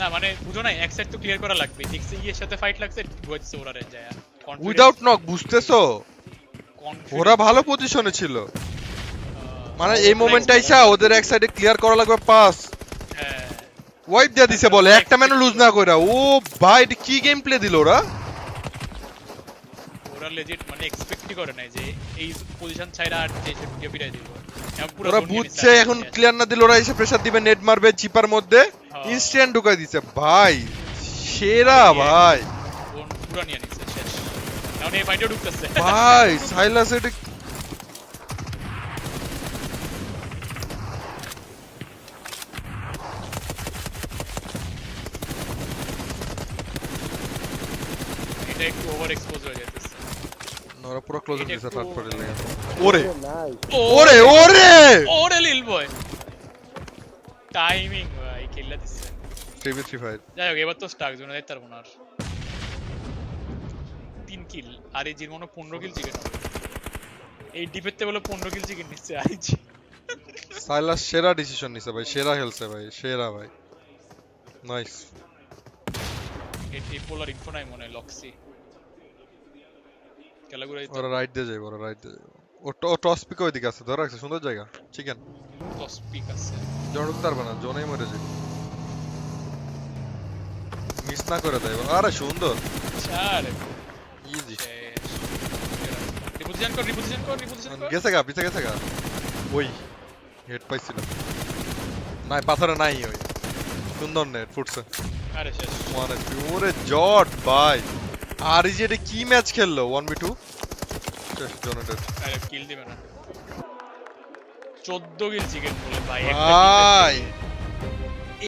না মানে বুঝো না এক সেট তো ক্লিয়ার করা লাগবে। ইয়ের সাথে ফাইট লাগছে ঢুকাইছে ওরা রে যায় উইদাউট নক বুঝতেছো? ওরা ভালো পজিশনে ছিল। মানে এই মোমেন্টে আইসা ওদের এক সাইডে ক্লিয়ার করা লাগবে পাস ওয়াইপ দিয়ে দিছে বলে একটা ম্যানও লুজ না কইরা। ও ভাই কি গেম প্লে দিল ওরা? ওরা লেজিট মানে এক্সপেক্টই করে নাই যে এই পজিশন ছাইরা আর যে সে ফিরাই দিব ওরা বুঝছে এখন ক্লিয়ার না দিলে ওরা এসে প্রেসার দিবে নেট মারবে চিপার মধ্যে। ইনস্ট্যান্ট ঢুকাই দিছে। ভাই সেরা ভাই। পুরো নিয়ে নিছে শেষ। এখন এই ফাইটে ঢুকতেছে। ভাই সাইলাস এটা এটা একটু ওভার এক্সপোজ হয়ে না, ওরা পুরো ক্লোজ দিছে একটু- থার্ড পার্টি লাগে ওরে ওরে ওরে ওরে লিল বয় টাইমিং ভাই খেললা দিচ্ছে 3v35 যাই হোক এবার তো স্টাক জোনে যাইতে পারব না আর তিন কিল আর এই জির মনে পনেরো কিল চিকেন হবে এই ডিপেতে বলে পনেরো কিল চিকেন নিচ্ছে আইজি সাইলাস সেরা ডিসিশন নিছে ভাই সেরা খেলছে ভাই সেরা ভাই নাইস এই পোলার ইনফো নাই মনে হয় লক্সি ওরা রাইট দিয়ে যাইব ওরা রাইট দিয়ে যাইব। ও টস পিক ওইদিকে আছে ধরে রাখছে সুন্দর জায়গা চিকেন দশ পিক আছে। জন ঢুকতে পারবে না জনেই মরে যাবে। মিস না করে দেয় আরে সুন্দর। চার ইজি রিপোজিশন কর রিপোজিশন কর রিপোজিশন কর। গেছে গা পিছে গেছে গা। ওই হেড পাইছিল নাই পাথরে নাই ওই। সুন্দর নেট ফুটছে। আরে শেষ। ওরে জট ভাই। আর এই যে এটা কি ম্যাচ খেললো? ওয়ান বি টু শেষ জনেটেড আরে কিল দিবে না। 14 কিল চিকেন বলে ভাই ভাই!